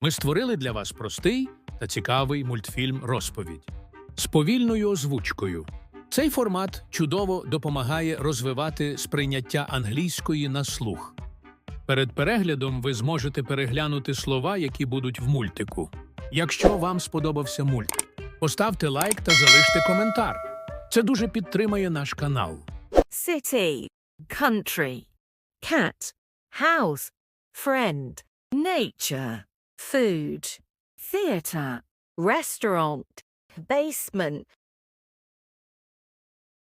Ми створили для вас простий та цікавий мультфільм розповідь з повільною озвучкою. Цей формат чудово допомагає розвивати сприйняття англійської на слух. Перед переглядом ви зможете переглянути слова, які будуть в мультику. Якщо вам сподобався мультик, поставте лайк та залиште коментар. Це дуже підтримає наш канал. city, country, cat, house, friend, nature, food, theatre, restaurant, basement,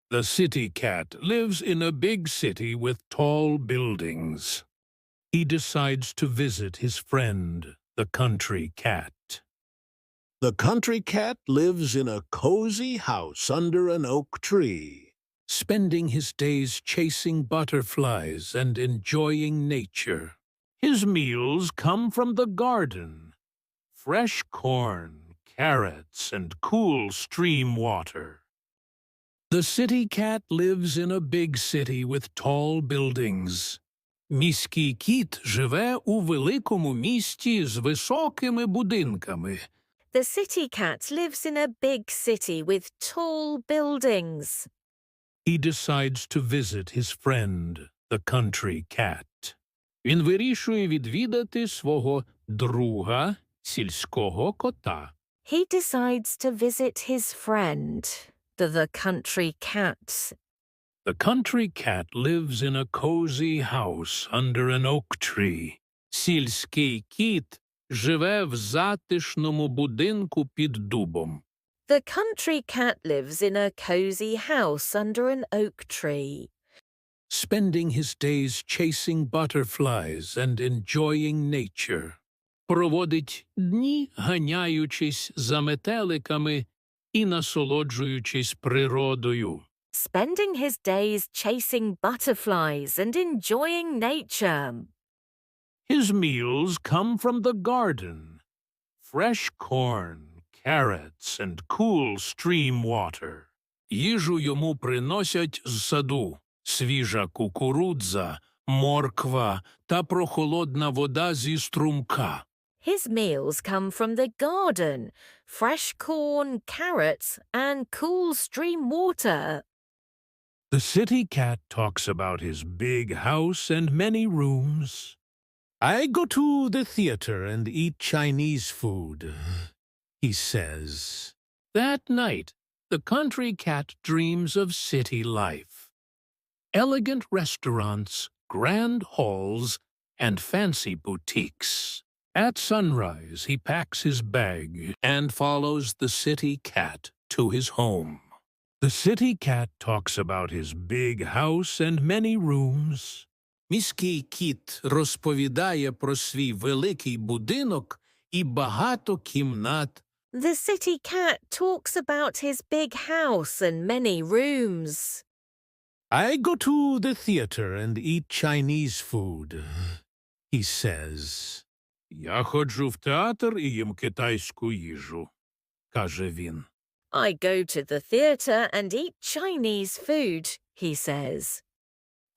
The city cat lives in a big city with tall buildings. He decides to visit his friend, the country cat. The country cat lives in a cozy house under an oak tree. spending his days chasing butterflies and enjoying nature. His meals come from the garden fresh corn, carrots, and cool stream water. The city cat lives in a big city with tall buildings. Міський кіт живе у великому місті з високими будинками. The city cat lives in a big city with tall buildings. he decides to visit his friend, the country cat. Він вирішує відвідати свого друга, сільського кота. He decides to visit his friend, the, the country cat. The country cat lives in a cozy house under an oak tree. Сільський кіт живе в затишному будинку під дубом. The country cat lives in a cozy house under an oak tree. spending his days chasing butterflies and enjoying nature. Проводить дні, ганяючись за метеликами і насолоджуючись природою. spending his days chasing butterflies and enjoying nature. His meals come from the garden fresh corn, carrots, and cool stream water. Їжу йому приносять з саду свіжа кукурудза, морква та прохолодна вода зі струмка. His meals come from the garden fresh corn, carrots, and cool stream water. The city cat talks about his big house and many rooms. I go to the theater and eat Chinese food, he says. That night, the country cat dreams of city life. Elegant restaurants, grand halls, and fancy boutiques. At sunrise, he packs his bag and follows the city cat to his home. The city cat talks about his big house and many rooms. Міський кіт розповідає про свій великий будинок і багато кімнат. The city cat talks about his big house and many rooms. I go to the theater and eat Chinese food, he says. Я ходжу в театр і їм китайську їжу, каже він. I go to the theatre and eat Chinese food, he says.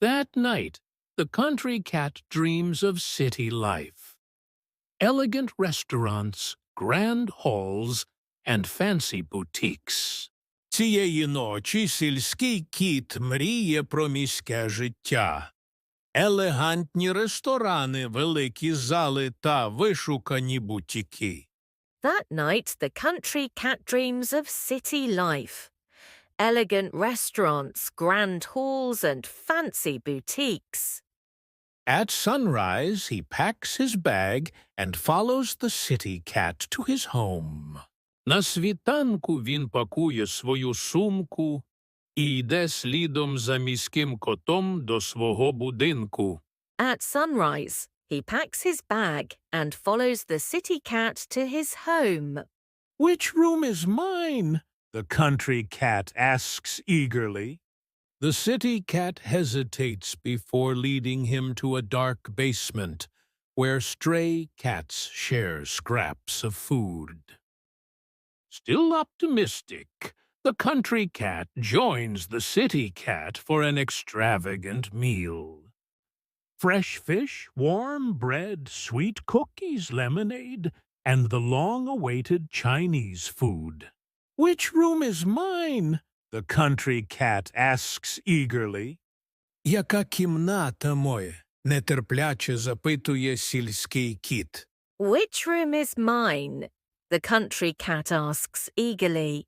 That night, the country cat dreams of city life. Elegant restaurants, grand halls, and fancy boutiques. Цієї ночі сільський кіт мріє про міське життя. Елегантні ресторани, великі зали та вишукані бутіки. That night, the country cat dreams of city life. Elegant restaurants, grand halls, and fancy boutiques. At sunrise, he packs his bag and follows the city cat to his home. На світанку він пакує свою сумку і йде слідом за міським котом до свого будинку. At sunrise, he packs his bag and follows the city cat to his home. Which room is mine? The country cat asks eagerly. The city cat hesitates before leading him to a dark basement where stray cats share scraps of food. Still optimistic, the country cat joins the city cat for an extravagant meal. fresh fish, warm bread, sweet cookies, lemonade, and the long-awaited Chinese food. Which room is mine? The country cat asks eagerly. Яка кімната моя? нетерпляче запитує сільський кіт. Which room is mine? The country cat asks eagerly.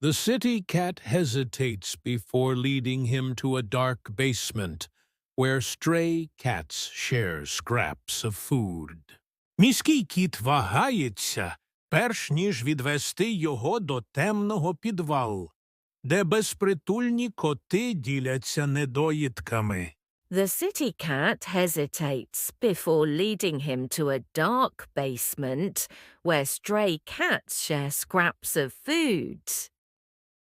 The city cat hesitates before leading him to a dark basement where stray cats share scraps of food. Міський кіт вагається, перш ніж відвести його до темного підвалу, де безпритульні коти діляться недоїдками. The city cat hesitates before leading him to a dark basement where stray cats share scraps of food.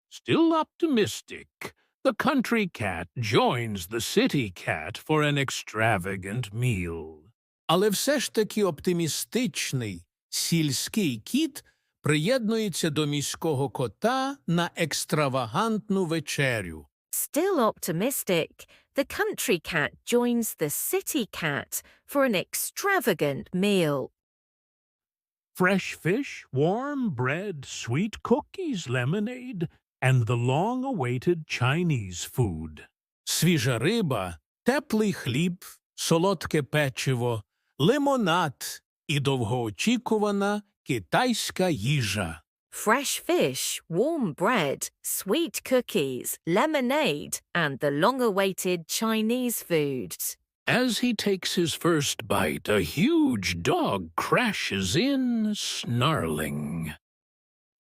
Still optimistic, the country cat joins the city cat for an extravagant meal. Але все ж таки оптимістичний сільський кіт приєднується до міського кота на екстравагантну вечерю. Still optimistic, the country cat joins the city cat for an extravagant meal. Fresh fish, warm bread, sweet cookies, lemonade, and the long-awaited Chinese food. Свіжа риба, теплий хліб, солодке печиво, лимонад і довгоочікувана китайська їжа. Fresh fish, warm bread, sweet cookies, lemonade, and the long awaited Chinese food. As he takes his first bite, a huge dog crashes in, snarling.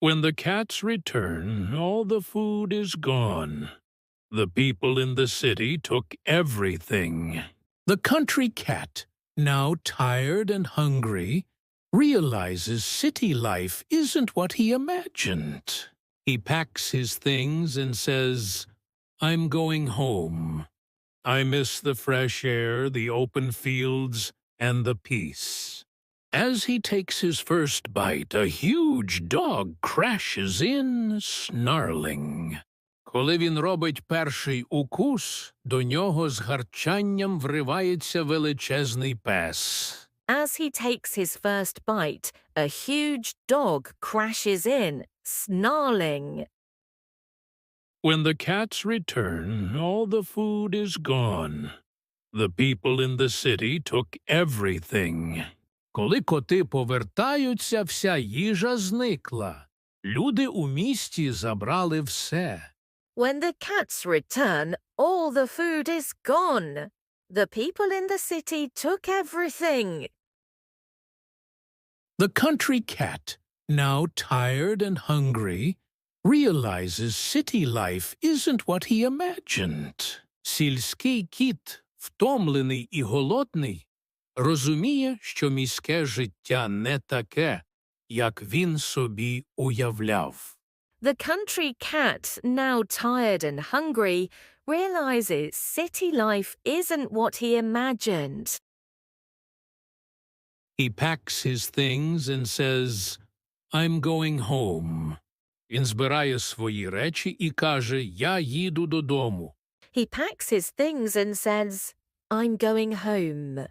When the cats return, all the food is gone. The people in the city took everything. The country cat, now tired and hungry, realizes city life isn't what he imagined. He packs his things and says, I'm going home. I miss the fresh air, the open fields, and the peace. As he takes his first bite, a huge dog crashes in, snarling. Коли він робить перший укус, до нього з гарчанням вривається величезний пес. As he takes his first bite, a huge dog crashes in, snarling. When the cats return, all the food is gone. The people in the city took everything. Коли коти повертаються, вся їжа зникла. Люди у місті забрали все. When the cats return, all the food is gone. The people in the city took everything. The country cat, now tired and hungry, realizes city life isn't what he imagined. Сільський кіт, втомлений і голодний, розуміє, що міське життя не таке, як він собі уявляв. The country cat, now tired and hungry, realizes city life isn't what he imagined. He packs his things and says, I'm going home. Він збирає свої речі і каже, я їду додому. He packs his things and says, I'm going home.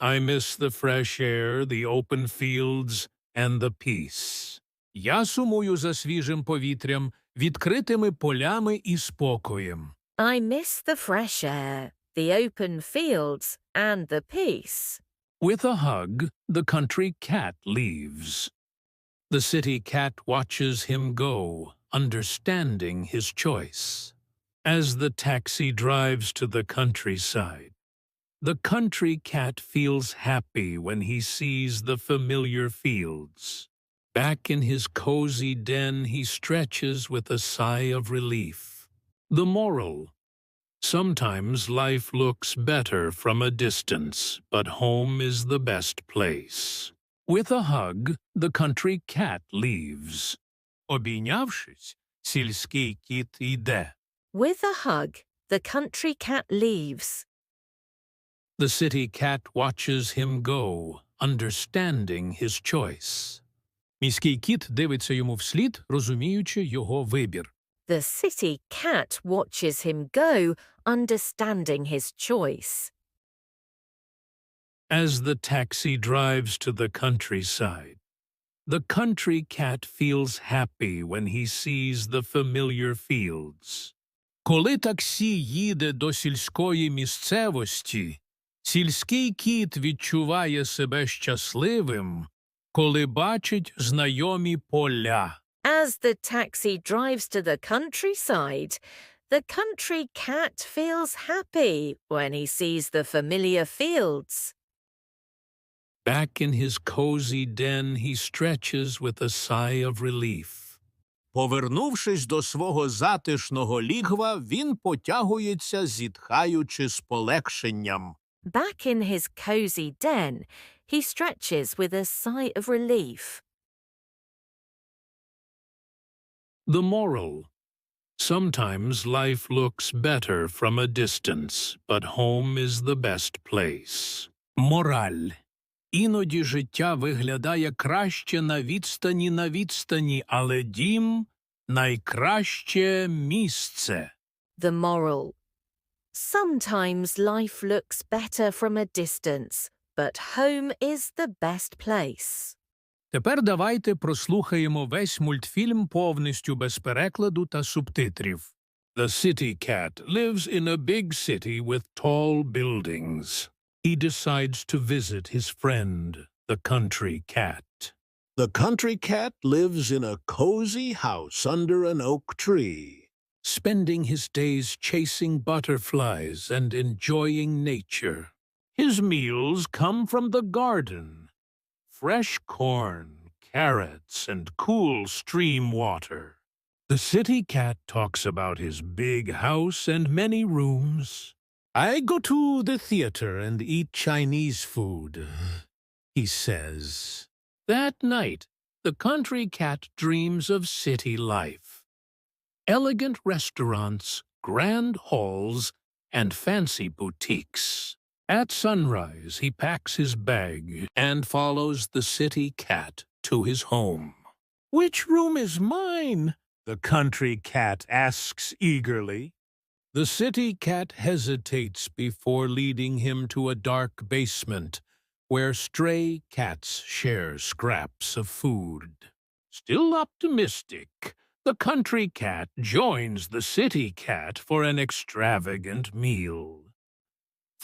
I miss the fresh air, the open fields, and the peace. Я сумую за свіжим повітрям, відкритими полями і спокоєм. I miss the fresh air, the open fields, and the peace. With a hug, the country cat leaves. The city cat watches him go, understanding his choice. As the taxi drives to the countryside, the country cat feels happy when he sees the familiar fields. Back in his cozy den, he stretches with a sigh of relief. The moral Sometimes life looks better from a distance, but home is the best place. With a hug, the country cat leaves. Обійнявшись, сільський кіт йде. With a hug, the country cat leaves. The city cat watches him go, understanding his choice. Міський кіт дивиться йому вслід, розуміючи його вибір. The city cat watches him go, understanding his choice. As the taxi drives to the countryside, the country cat feels happy when he sees the familiar fields. Коли таксі їде до сільської місцевості, сільський кіт відчуває себе щасливим, коли бачить знайомі поля. As the taxi drives to the countryside, the country cat feels happy when he sees the familiar fields. Back in his cozy den, he stretches with a sigh of relief. Повернувшись до свого затишного лігва, він потягується, зітхаючи з полегшенням. Back in his cozy den, he stretches with a sigh of relief. The moral. Sometimes life looks better from a distance, but home is the best place. Мораль. Іноді життя виглядає краще на відстані на відстані, але дім – найкраще місце. The moral. Sometimes life looks better from a distance, but home is the best place. Тепер давайте прослухаємо весь мультфільм повністю без перекладу та субтитрів. The city cat lives in a big city with tall buildings. He decides to visit his friend, the country cat. The country cat lives in a cozy house under an oak tree. spending his days chasing butterflies and enjoying nature. His meals come from the garden fresh corn, carrots, and cool stream water. The city cat talks about his big house and many rooms. I go to the theater and eat Chinese food, he says. That night, the country cat dreams of city life elegant restaurants, grand halls, and fancy boutiques. At sunrise, he packs his bag and follows the city cat to his home. Which room is mine? The country cat asks eagerly. The city cat hesitates before leading him to a dark basement where stray cats share scraps of food. Still optimistic, the country cat joins the city cat for an extravagant meal.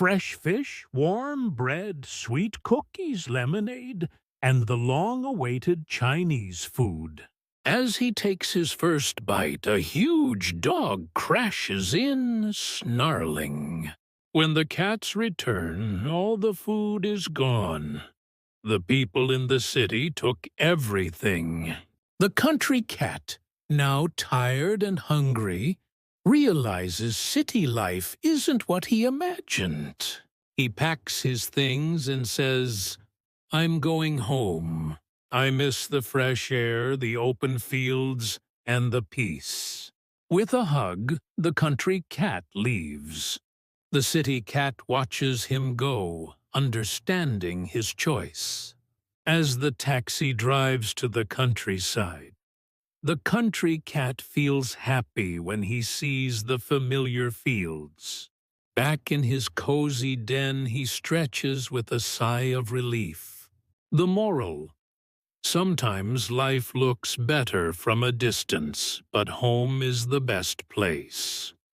Fresh fish, warm bread, sweet cookies, lemonade, and the long awaited Chinese food. As he takes his first bite, a huge dog crashes in, snarling. When the cats return, all the food is gone. The people in the city took everything. The country cat, now tired and hungry, realizes city life isn't what he imagined. He packs his things and says, I'm going home. I miss the fresh air, the open fields, and the peace. With a hug, the country cat leaves. The city cat watches him go, understanding his choice. As the taxi drives to the countryside, the country cat feels happy when he sees the familiar fields. Back in his cozy den, he stretches with a sigh of relief. The moral Sometimes life looks better from a distance, but home is the best place.